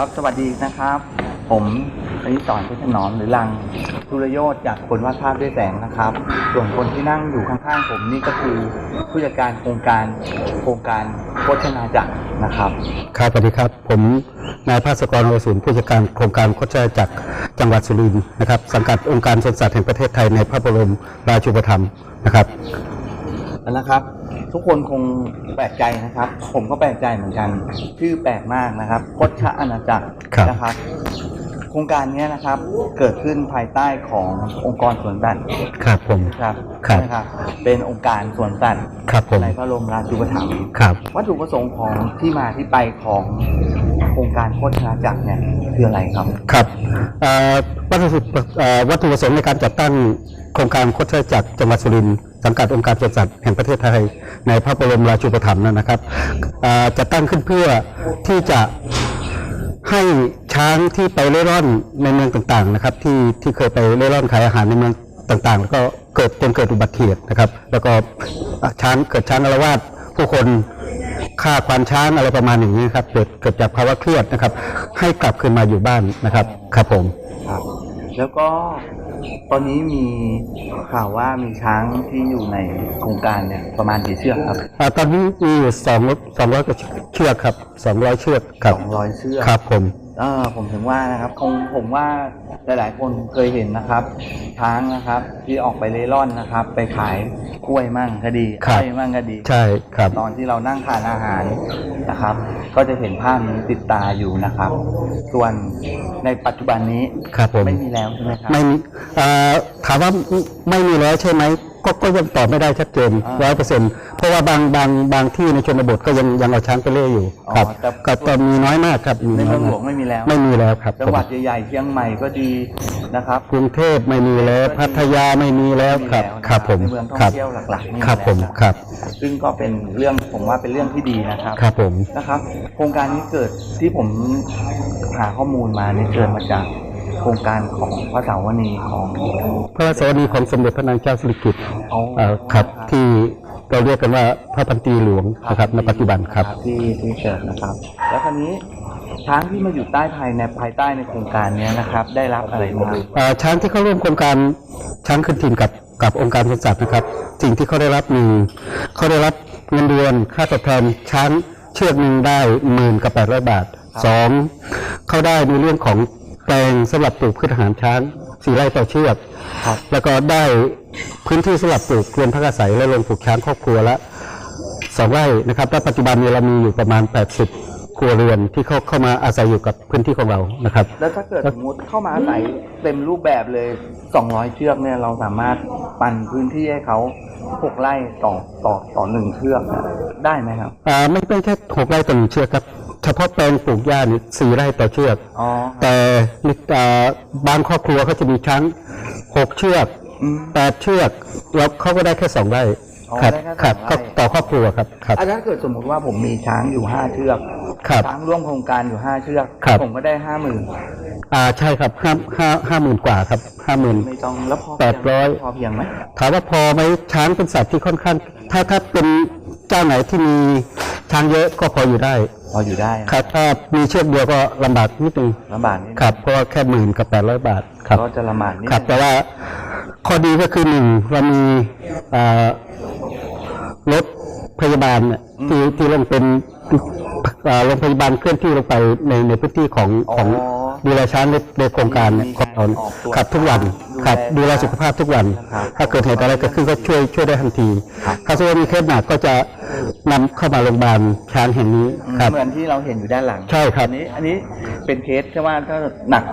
ครับ สวัสดีนะครับ ผมอนิสรเพชรถนอมหรือลังธุรโยชน์จากคนวาดภาพด้วยแสงนะครับ ส่วนคนที่นั่งอยู่ข้างๆผมนี่ก็คือผู้จัดการโครงการโครงการโฆษณาจักรนะครับครับสวัสดีครับ ผมนายภาสกรโอสุนผู้จัดการโครงการโคชจักรจังหวัดสุรินทร์นะครับ สังกัดองค์การสวนสัตว์แห่งประเทศไทยในพระบรมราชูปถัมภ์นะครับนะครับ ทุกคนคงแปลกใจนะครับ ผมก็แปลกใจเหมือนกัน ชื่อแปลกมากนะครับโคชอาณาจักรครับนะครับ โครงการเนี้ยนะครับ เกิดขึ้นภายใต้ขององค์กรสวนสัตว์ครับผมครับครับนะครับ เป็นองค์การสวนสัตว์ครับผมในพระบรมราชูปถัมภ์ครับ วัตถุประสงค์ของที่มาที่ไปของโครงการโฆษณาจักรเนี่ยคืออะไรครับครับเอ่อวัตถุเอ่อวัตถุประสงค์ในการจัดตั้งโครงการโคชจักรจังหวัดสุรินทร์ สังกัดองค์การสวนสัตว์แห่งประเทศไทย ในพระบรมราชูปถัมภ์นะครับจัดตั้งขึ้นเพื่อที่จะให้ช้างที่ไปเล่ร่อนในเมืองต่างๆนะครับ ที่ที่เคยไปเล่ร่อนขายอาหารในเมืองต่างๆ แล้วก็เกิดจนเกิดอุบัติเหตุนะครับ แล้วก็ช้างเกิดช้างอาละวาดผู้คนฆ่าควานช้างอะไรประมาณอย่างนี้ครับเกิดเกิดจากภาวะเครียดนะครับ ให้กลับคืนมาอยู่บ้านนะครับครับผมแล้วก็ ตอนนี้มีข่าวว่ามีช้างที่อยู่ในโครงการเนี่ยประมาณกี่เชือกครับอาตอนนี้มีอยู่สองสองร้อยกว่าเชือกครับสองร้อยเชือกครับสองร้อยเชือกครับผม เออผมถึงว่านะครับคงผมว่าหลาย ๆ คนเคยเห็นนะครับช้างนะครับ ที่ออกไปเล่ร่อนนะครับ ไปขายกล้วยมั่งก็ดีอ้อยมั่งก็ดี ใช่ครับ ตอนที่เรานั่งทานอาหารนะครับ ก็จะเห็นภาพนี้ติดตาอยู่นะครับ ส่วนในปัจจุบันนี้ครับผม ไม่มีแล้วใช่ไหมครับ ไม่มีอ่าถามว่าไม่มีแล้วใช่ไหม ก็ก็ยังตอบไม่ได้ชัดเจนอ่าร้อยเปอร์เซ็นต์เพราะว่าบางบางบางที่ในชนบทก็ยังยังเอาช้างไปเล่อยู่อ๋อครับแต่ ก็ก็มีน้อยมากครับมีในน้เมืออยงหลมาวกงไม่มีแล้ว ไม่มีแล้วครับจังหวัดใหญ่ๆเชียงใหม่ก็ดีนะครับ กรุงเทพไม่มีแล้วพัทยาไม่มีแล้วครับไม่มีแล้วนะครับผมในเมืองท่องครับเที่ยวหลักๆไม่มีครับผมแล้ว ครับซึ่งก็เป็นเรื่องผมว่าเป็นเรื่องที่ดีนะครับครับผม นะครับ โครงการนี้เกิดที่ผมหาข้อมูลมาเนี่ยเกิดมาจาก โครงการของพระสาวนีของพระราชวนีของสมเด็จพระนางเจ้าสิริกิติ์อ๋อเอ่อครับที่เราเรียกกันว่าพระพันตรีหลวงนะครับในปัจจุบันครับที่ที่เกิดนะครับ แล้วคราวนี้ช้างที่มาอยู่ใต้ภายในภายใต้ในโครงการเนี้ยนะครับ ได้รับอะไรบ้างเอ่อช้างที่เข้าร่วมโครงการช้างขึ้นถิ่นกับกับองค์การสวนสัตว์นะครับ สิ่งที่เขาได้รับหนึ่งเขาได้รับเงินเดือนค่าตอบแทนช้างเชือกหนึ่งได้หมื่นกับแปดร้อยบาทสองเขาได้ในเรื่องของ แปลงสำหรับปลูกพืชอาหารช้างสี่ไร่ต่อเชือกครับแล้วก็ได้พื้นที่สำหรับปลูกเรือนพักอาศัยและโรงปลูกช้างครอบครัวละสองไร่นะครับและปัจจุบันนี้เรามีอยู่ประมาณ 80 ครัวเรือนที่เขาเข้ามาอาศัยอยู่กับพื้นที่ของเรานะครับ แล้วถ้าเกิดสมมติเข้ามาอาศัยเต็มรูปแบบเลย 200 เชือกเนี่ยเราสามารถปั่นพื้นที่ให้เขา6ไร่ต่อต่อต่อหนึ่งเชือกเนี่ยได้ไหมครับอ่าไม่ไม่ใช่หกไร่ต่อหนึ่งเชือกครับ เฉพาะแปลงปลูกหญ้านี่สี่ไร่ต่อเชือก อ๋อแต่มีอ่าบางครอบครัวเขาจะมีช้างหกเชือกอืมแปดเชือกแล้วเขาก็ได้แค่สองไร่อ๋อครับได้แค่สองครับไร่ก็ต่อครอบครัวครับครับอะถ้าเกิดสมมติว่าผมมีช้างอยู่5เชือกครับช้างร่วมโครงการอยู่5เชือกครับผมก็ได้ห้าหมื่นอ่าใช่ครับห้าห้าห้าหมื่นกว่าครับห้าหมื่นไม่ต้องแล้วพอแปดร้อยพอเพียงไหมถามว่าพอไหมช้างเป็นสัตว์ที่ค่อนข้าง ถ้าถ้าเป็นเจ้าไหนที่มี ช้างเยอะก็พออยู่ได้ พออยู่ได้นะ ครับ ถ้ามีเชือกเดียวก็ลำบากนิดนึงลำบากนิดครับเพราะว่าแค่หมื่นกับแปดร้อยบาทครับ ก็จะลำบากนิดครับ แต่ว่าข้อดีก็คือหนึ่งเรามีอ่ารถพยาบาลเนี่ยที่ที่ลงเป็นอ่าโรงพยาบาลเคลื่อนที่ลงไปในในพื้นที่ของของ ดูแลช้างในในโครงการเนี่ยของเราเนี่ยครับทุกวันครับดูแลสุขภาพทุกวัน ถ้าเกิดเหตุอะไรเกิดขึ้นก็ช่วยช่วยได้ทันที ถ้าสมมติว่ามีเคสหนักก็จะนำเข้ามาโรงพยาบาลช้างแห่งนี้อืมครับเหมือนที่เราเห็นอยู่ด้านหลัง ใช่ครับอันนี้อันนี้เป็นเคสใช่ว่าถ้าหนัก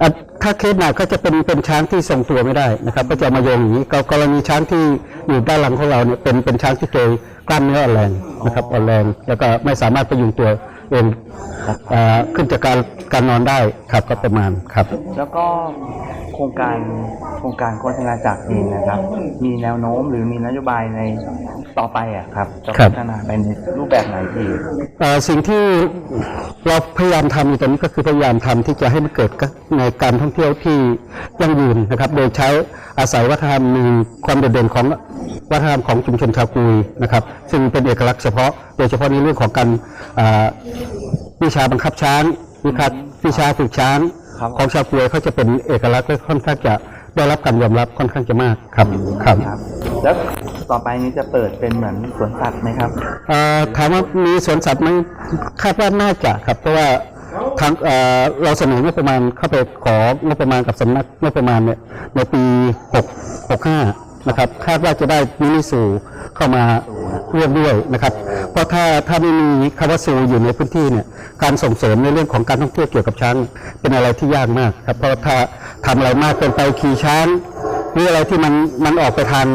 อะถ้าเคสหนักก็จะเป็นเป็นช้างที่ทรงตัวไม่ได้นะครับ ก็จะมาโยงอย่างนี้กกรณีช้างที่อยู่ด้านหลังของเราเนี่ยเป็นเป็นช้างที่เคยกล้ามเนื้ออ่อนแรงนะครับอ่อนแรงแล้วก็ไม่สามารถพยุงตัวเองอ่า ขึ้นจากการการนอนได้ครับก็ประมาณครับ แล้วก็โครงการโครงการโฆษณาจากจีนนะครับ มีแนวโน้มหรือมีนโยบายในต่อไปอะครับจะครัพับฒนาไปในรูปแบบไหนอีกเอ่อสิ่งที่เราพยายามทำอยู่ตอนนี้ก็คือพยายามทำที่จะให้มันเกิดในการท่องเที่ยวที่ยั่งยืนนะครับ โดยใช้อาศัยวัฒนธรรมมีความโดดเด่นของวัฒนธรรมของชุมชนชาวกุยนะครับ ซึ่งเป็นเอกลักษณ์เฉพาะ โดยเฉพาะในเรื่องของการอ่า วิชาบังคับช้าง วิคัดวิชาฝึกช้าง ครับ ของชาวกวยเขาจะเป็นเอกลักษณ์และค่อนข้างจะได้รับการยอมรับค่อนข้างจะมากครับครับครับ แล้วต่อไปนี้จะเปิดเป็นเหมือนสวนสัตว์ไหมครับ เอ่อถามว่ามีสวนสัตว์ไหมคาดว่าน่าจะครับ เพราะว่าทางเอ่อเราเสนองบประมาณเข้าไปของบประมาณกับสำนักงบประมาณเนี่ยในปี6 65 นะครับ คาดว่าจะได้มินิซูเข้ามาร่วมด้วยนะครับ เพราะถ้าถ้าไม่มีคำว่าซูอยู่ในพื้นที่เนี่ยการส่งเสริมในเรื่องของการท่องเที่ยวเกี่ยวกับช้างเป็นอะไรที่ยากมากครับเพราะถ้าทำอะไรมากเกินไปขี่ช้างหรืออะไรที่มันมันออกไปทาง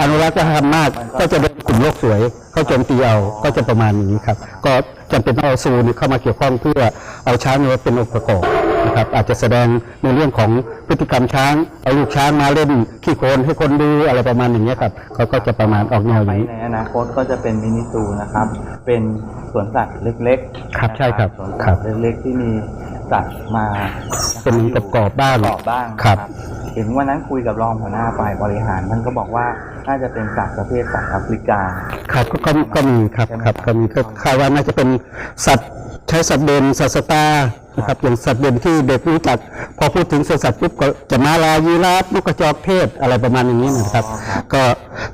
อนุรักษ์วัฒนธรรมมาก ก็จะเป็นกลุ่มโลกสวยเขาโจมตีเอาก็จะประมาณนี้ครับ ก็จำเป็นต้องเอาซูนี่เข้ามาเกี่ยวข้องเพื่อเอาช้างมาเป็นองค์ประกอบ นะครับอาจจะแสดงในเรื่องของพฤติกรรมช้างเอาลูกช้างมาเล่นขี้โคลนให้คนดูอะไรประมาณอย่างนี้ยครับเขาก็จะประมาณออกแนวอไปย่างนี้ในอนาคตก็จะเป็นมินิซูนะครับ เป็นสวนสัตว์เล็กๆครับใช่ครับสวนครัสับตว์เล็กๆที่มีสัตว์มาเป็นกับกรอบบ้างกรอบบ้างครับนะเห็นวันนั้นคุยกับรองหัวหน้าฝ่ายบริหารท่านก็บอกว่าน่าจะเป็นสัตว์ประเภทสัตว์แอฟริกา ครับก็ก็ก็มีครับใช่ไหมครับก็มีก็คาดว่าน่าจะเป็นสัตว์ใช้สัตว์เด่นสัตว์สตาร์นะครับอย่างสัตว์เด่นที่เด็กรู้จัก พอพูดถึงสวนสัตว์ปุ๊บก็จะมาลายีราฟนกกระจอกเทศอะไรประมาณอย่างนี้นะครับอ๋อครับ ก็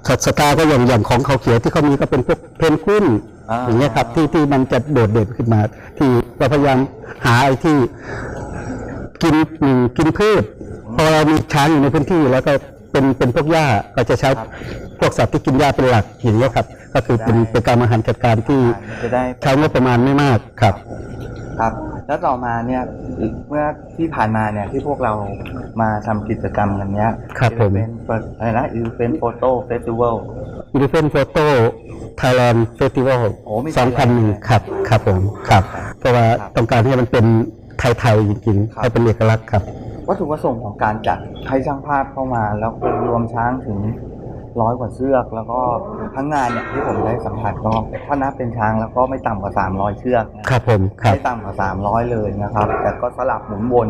สัตว์สตาร์ก็อย่างอย่างของเขาเขียวที่เขามีก็เป็นพวกเพนกวินอ่าอย่างเงี้ยครับที่ที่มันจะโดดเด่นขึ้นมา ที่เราพยายามหาไอ้ที่กินหนึ่งกินพืชพอเรามีช้างอยู่ในพื้นที่แล้วก็เป็นเป็นพวกหญ้าก็จะใช้พวกสัตว์ที่กินหญ้าเป็นหลักอย่างเงี้ยครับ ก็คือเป็นเป็นการอาหารจัดการที่จะได้ใช้งบประมาณไม่มากครับ ครับ แล้วต่อมาเนี่ยเมื่อที่ผ่านมาเนี่ยที่พวกเรามาทำกิจกรรมกันเนี้ยครับผมเป็นอะไรนะอีเวนต์โฟโต้เฟสติวัลยูนิเฟนโฟโต้ไทยแลนด์เฟสติวัลโอ้มี2001ครับครับผมครับ เพราะว่าครับต้องการให้มันเป็นไทยๆจริงครับๆให้เป็นเอกลักษณ์ครับวัตถุประสงค์ของการจัดให้ช่างภาพเข้ามา แล้วรวมช้างถึง ร้อยกว่าเชือก แล้วก็ทั้งงานเนี่ยที่ผมได้สัมผัสก็ถ้านับเป็นช้างแล้วก็ไม่ต่ำกว่า 300 เชือกนะครับผมครับไม่ต่ำกว่า 300 เลยนะครับ แต่ก็สลับหมุนวน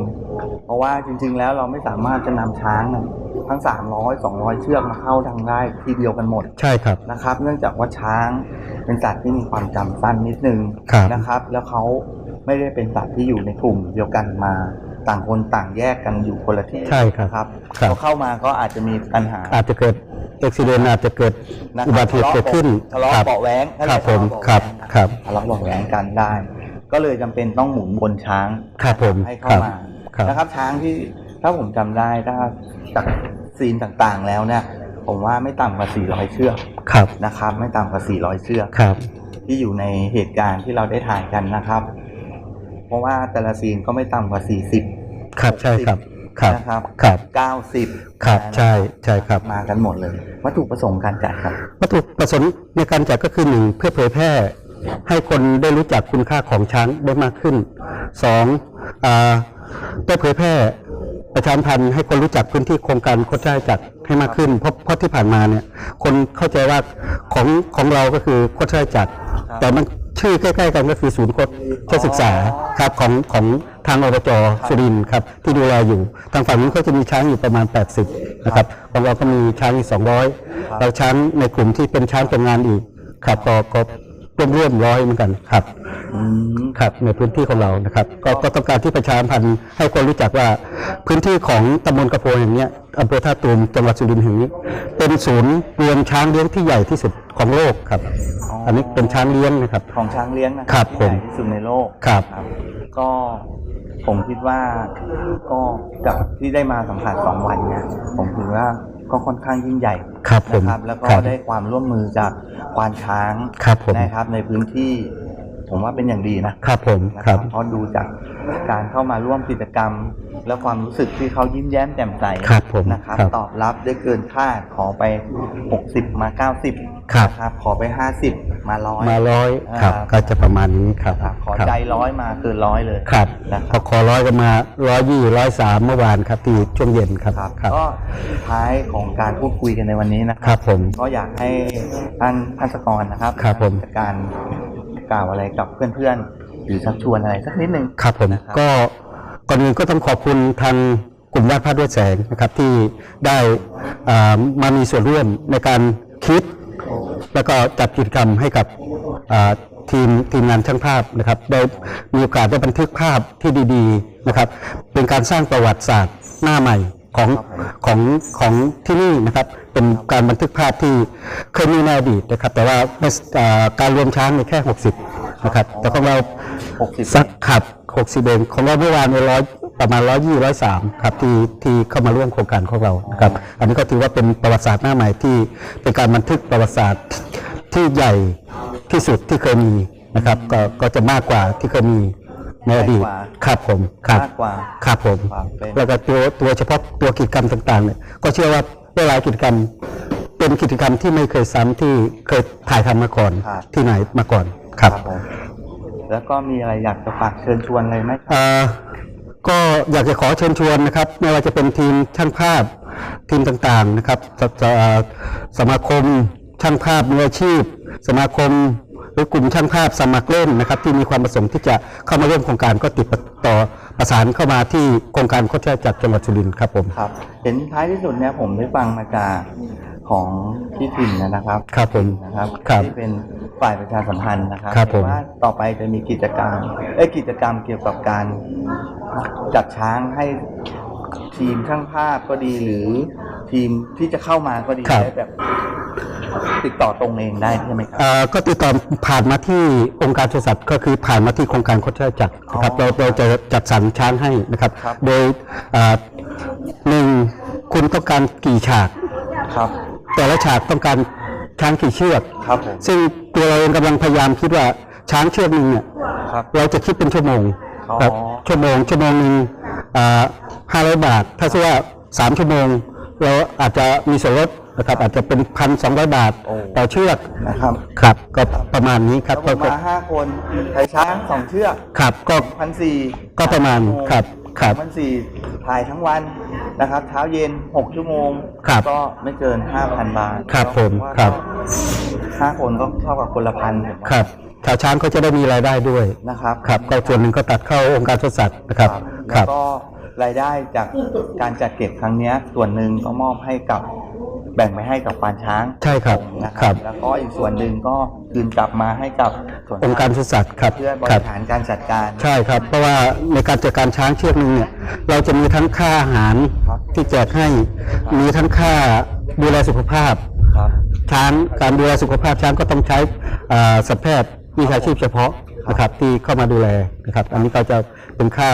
เพราะว่าจริง ๆ แล้วเราไม่สามารถจะนำช้างน่ะทั้ง 300 200 เชือกมาเข้าทางได้ทีเดียวกันหมดใช่ครับนะครับ เนื่องจากว่าช้างเป็นสัตว์ที่มีความจำสั้นนิดนึงครับนะครับ แล้วเขาไม่ได้เป็นสัตว์ที่อยู่ในกลุ่มเดียวกันมาต่างคนต่างแยกกันอยู่คนละที่ใช่ครับนะครับครับพอเข้ามาก็อาจจะมีปัญหาอาจจะเกิด อุบิเหตุอาจจะเกิดนะคอุบัติเหตุเกิดขึ้นทะเลาะครับเบาะแว้งนั่นแหครัละบผมทะเลาะเาะแว้งครับทะเลาะเบาะแว้งกันได้ ก็เลยจำเป็นต้องหมุนบนช้างครับผมให้เข้าครับมาครับนะครับช้างที่ถ้าผมจำได้ถ้าจากซีนต่างๆแล้วเนี่ยผมว่าไม่ต่ำกว่า 400 เชือกครับนะครับ ไม่ต่ำกว่า 400 เชือกครับ ที่อยู่ในเหตุการณ์ที่เราได้ถ่ายกันนะครับ เพราะว่าแต่ละซีนก็ไม่ต่ำกว่า 40 ครับใช่ครับ ครับนะครับครับ90ครับใช่ใช่ครับมากันหมดเลย วัตถุประสงค์การจัดครับ วัตถุประสงค์ในการจัดก็คือหนึ่งเพื่อเผยแพร่ให้คนได้รู้จักคุณค่าของช้างได้มากขึ้นสองอ่าได้เผยแพร่ประชาสัมพันธ์ให้คนรู้จักพื้นที่โครงการโคชาจัดให้มากขึ้นเพราะเพราะที่ผ่านมาเนี่ยคนเข้าใจว่าของของเราก็คือโคชาจัดครับแต่มัน ชื่อใกล้ๆกันก็คือศูนย์โคชศึกษาครับของของทางอบจสุรินทร์ครับที่ดูแลอยู่ทางฝั่งนู้นก็จะมีช้างอยู่ประมาณ 80นะครับของเราก็มีช้างอีก200แล้วช้างในกลุ่มที่เป็นช้างทำงานอีกครับก็ก็ร่วมร่วมร้อยเหมือนกันครับอืมครับในพื้นที่ของเรานะครับก็ก็ต้องการที่ประชาสัมพันธ์ให้คนรู้จักว่าพื้นที่ของตำบลกระโพแห่งเนี้ย อำเภอท่าตูมจังหวัดสุรินทร์แห่งนี้เป็นศูนย์รวมช้างเลี้ยงที่ใหญ่ที่สุดของโลกครับอ๋ออัอันนี้เป็นช้างเลี้ยงนะครับ ของช้างเลี้ยงนะคครัรับที่ผม ใหญ่ที่สุดในโลกครับ ก็ผมคิดว่าก็จากที่ได้มาสัมผัสสองวันเนี่ยผมถือว่าก็ค่อนข้างยิ่งใหญ่ครับผมนะครับ แล้วก็ครับได้ความร่วมมือจากควานช้างครับผม นะครับในพื้นที่ ผมว่าเป็นอย่างดีนะครับผมนะครับเพราะดูจากการเข้ามาร่วมกิจกรรม และความรู้สึกที่เขายิ้มแย้มแจ่มใสครับผมนะครับครับตอบรับได้เกินคาดขอไป 60 มา 90ครับนะครับ ขอไป 50 มาร้อยมาร้อยครับอ่าก็จะประมาณนี้ครับครับขอครับใจร้อยมาเกินร้อยเลยครับนะคพรัอบขอร้อยก็มาร้อยยี่ร้อยสามเมื่อวานครับที่ช่วงเย็นครับครับครับก็ท้ายของการพูดคุยกันในวันนี้นะคครัรับผมก็อยากให้ท่านท่านสกรนะครับครับผมจัดการ กล่าวอะไรกับเพื่อนๆ หรือชักชวนอะไรสักนิดนึงครับผมนะครับก็ก่อนอื่นก็ต้องขอบคุณทางกลุ่มวาดภาพด้วยแสงนะครับที่ได้อ่ามามีส่วนร่วมในการคิด แล้วก็จัดกิจกรรมให้กับอ่าทีมทีมงานช่างภาพนะครับได้มีโอกาสได้บันทึกภาพที่ดี ๆนะครับ เป็นการสร้างประวัติศาสตร์หน้าใหม่ ของของของที่นี่นะครับเป็นการบันทึกภาพที่เคยมีในอดีตนะครับ แต่ว่าไม่เอ่อการรวมช้างในแค่ 60 นะครับ แต่ของเรา60สักขับ 60เองของเราเมื่อวานในร้อยประมาณ120 103ครับที่ที่เข้ามาร่วมโครงการของเรานะครับ อันนี้ก็ถือว่าเป็นประวัติศาสตร์หน้าใหม่ที่เป็นการบันทึกประวัติศาสตร์ที่ใหญ่ที่สุดที่เคยมีนะครับก็ก็จะมากกว่าที่เคยมี ในอดีตมากกว่าครับผมครับมากกว่าครับผมครับเป็นแล้วก็ตัวตัวเฉพาะตัวกิจกรรมต่างๆเนี่ยก็เชื่อว่าหลายๆกิจกรรม เป็นกิจกรรมที่ไม่เคยซ้ำที่เคยถ่ายทำมาก่อนครับที่ไหนมาก่อนครับผมแล้วก็มีอะไรอยากจะฝากเชิญชวนอะไรไหมครับเอ่อก็อยากจะขอเชิญชวนนะครับ ไม่ว่าจะเป็นทีมช่างภาพทีมต่างๆนะครับสสเอ่อสมาคมช่างภาพมืออาชีพ สมาคม หรือกลุ่มช่างภาพสมัครเล่นนะครับ ที่มีความประสงค์ที่จะเข้ามาร่วมโครงการก็ติดต่อประสานเข้ามาที่โครงการโคชแรกจากจังหวัดสุรินทร์ครับผมครับเห็นท้ายที่สุดเนี่ยผมได้ฟังมาจากของพี่ถิ่นนะครับครับผมนะครับครับที่เป็นฝ่ายประชาสัมพันธ์นะครับครับผมว่าต่อไปจะมีกิจกรรมเอ้ยกิจกรรมเกี่ยวกับการจัดช้างให้ ทีมช่างภาพก็ดีหรือทีมที่จะเข้ามาก็ดีครับ ได้แบบ ติดต่อตรงเองได้ใช่ไหมครับ เอ่อก็ติดต่อผ่านมาที่องค์การปศุสัตว์ก็คือผ่านมาที่โครงการโคชแรกจักรนะครับอ๋อเราเราจะจัดสรรช้างให้นะครับ ครับ โดยเอ่อหนึ่งคุณต้องการกี่ฉาก ครับแต่ละฉากต้องการช้างกี่เชือก ครับผมซึ่งตัวเราเองกำลังพยายามคิดว่าช้างเชือกหนึ่งเนี่ยครับ เราจะคิดเป็นชั่วโมงอ๋อ ครับชั่วโมงชั่วโมงหนึ่ง ห้าร้อยบาท ถ้าสมมุติว่าสามชั่วโมง เราอาจจะมีส่วนลดนะครับอาจจะเป็นพันสองร้อยบาทโอ้ ต่อเชือกนะครับครับ ก็ประมาณนี้ครับแล้วผมก็มาห้าคนใช้ช้างสองเชือกครับก็พันสี่ก็ประมาณครับครับ พันสี่ถ่ายทั้งวันนะครับ เช้าเย็นหกชั่วโมง ครับก็ไม่เกินห้าพันบาทครับผมว่าครับ ห้าคนก็เท่ากับคนละพันผมว่าครับชาวช้างเขาจะได้มีรายได้ด้วยนะครับ ครับก็ส่วนหนึ่งก็ตัดเข้าองค์การสวนสัตว์นะครับ ค แล้รัวบก็รายได้จากการจัดเก็บครั้งเนี้ยส่วนหนึ่งก็มอบให้กับแบ่งไปให้กับปานช้างใช่ครับนะคครัรับบแล้วก็อีกส่วนหนึ่งก็คืนกลับมาให้กับส่วนองค์การสวนสัตว์ครับเพื่อบครัริบหารการจัดการ ใช่ครับ เพราะว่าในการจัดการช้างเชือกหนึงเนี่ยเราจะมีทั้งค่าอาหารครับที่แจกให้มีทั้งค่าดูแลสุขภาพครับช้างการดูแลสุขภาพช้างก็ต้องใช้อ่าสัตวแพทย์วิชาชีพเฉพาะนะครับที่เข้ามาดูแลนะครับ อันนี้ก็จะเป็นค่า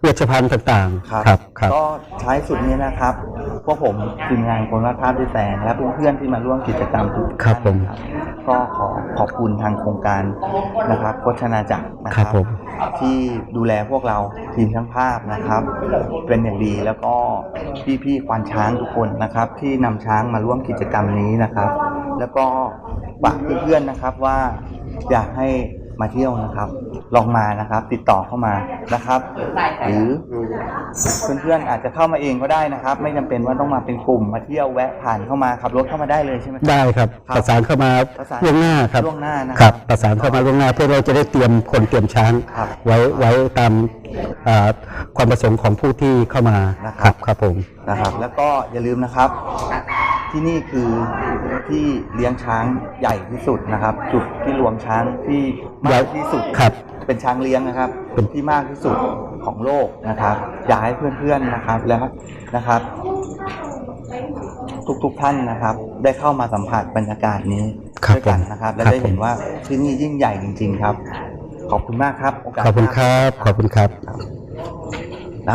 เวชภัณฑ์ต่างๆ ครับครับ ก็ท้ายสุดนี้นะครับ พวกผมทีมงานคนรักภาพด้วยแสง และเพื่อนๆที่มาร่วมกิจกรรมทุกท่านครับผมนะก็ขอขอบคุณทางโครงการนะครับโฆษณาจักรนะคครัรับบผมที่ดูแลพวกเราทีมช่างภาพนะครับ เป็นอย่างดีแล้วก็พี่ๆควานช้างทุกคนนะครับ ที่นำช้างมาร่วมกิจกรรมนี้นะครับ แล้วก็ฝากเพื่อนๆนะครับว่าอยากให้ มาเที่ยวนะครับ ลองมานะครับ ติดต่อเข้ามานะครับ หรือเพื่อนๆอาจจะเข้ามาเองก็ได้นะครับ ไม่จำเป็นว่าต้องมาเป็นกลุ่มมาเที่ยวแวะผ่านเข้ามาขับรถเข้ามาได้เลยใช่ไหมครับ ได้ครับครับประสานเข้ามาประสานล่วงหน้าครับล่วงหน้านะคครัรับบประสานเข้ามาล่วงหน้าเพื่อเราจะได้เตรียมคนเตรียมช้างครับไว้ไว้ตามอ่าความประสงค์ของผู้ที่เข้ามานะครับครับผมนะครับ แล้วก็อย่าลืมนะครับ ที่นี่คือ ที่เลี้ยงช้างใหญ่ที่สุดนะครับ จุดที่รวมช้างที่มากที่สุดครับเป็นช้างเลี้ยงนะครับเป็นที่มากที่สุดของโลกนะครับอยากให้เพื่อนๆนะครับแล้วนะครับ ทุกๆท่านนะครับ ได้เข้ามาสัมผัสบรรยากาศนี้ครับด้วยกันผมนะครับ และครับ ได้เห็นผมว่าที่นี่ยิ่งใหญ่จริง ๆ ครับ ขอบคุณมากครับโอกาสขอบคุณหน้าครับ ขอบคุณครับ ครับ